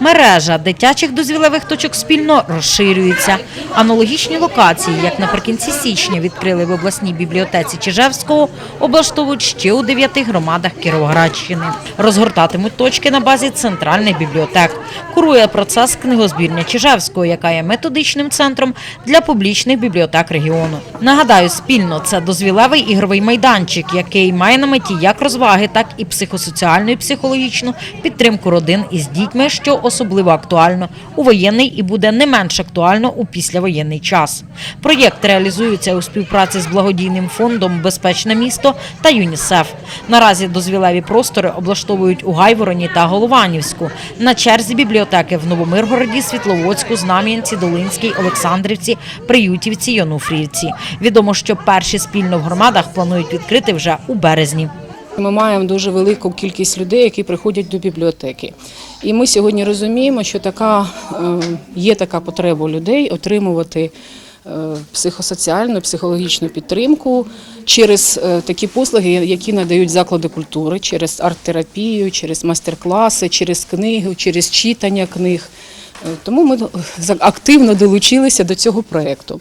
Мережа дитячих дозвілевих точок спільно розширюється. Аналогічні локації, як наприкінці січня відкрили в обласній бібліотеці Чижевського, облаштовують ще у дев'яти громадах Кіровоградщини. Розгортатимуть точки на базі центральних бібліотек. Курує процес книгозбірня Чижевського, яка є методичним центром для публічних бібліотек регіону. Нагадаю, спільно це дозвілевий ігровий майданчик, який має на меті як розваги, так і психосоціальну і психологічну підтримку родин із дітьми, що особливо актуально у воєнний і буде не менш актуально у післявоєнний час. Проєкт реалізується у співпраці з благодійним фондом Безпечне місто та ЮНІСЕФ. Наразі дозвілеві простори облаштовують у Гайвороні та Голованівську. На черзі бібліотеки в Новомиргороді, Світловодську, Знам'янці, Долинській, Олександрівці, Приютівці, Януфрівці. Відомо, що перші спільно в громадах планують відкрити вже у березні. Ми маємо дуже велику кількість людей, які приходять до бібліотеки. І ми сьогодні розуміємо, що така, е, є така потреба людей отримувати е, психосоціальну, психологічну підтримку через е, такі послуги, які надають заклади культури, через арт-терапію, через майстер-класи, через книги, через читання книг. Тому ми активно долучилися до цього проєкту.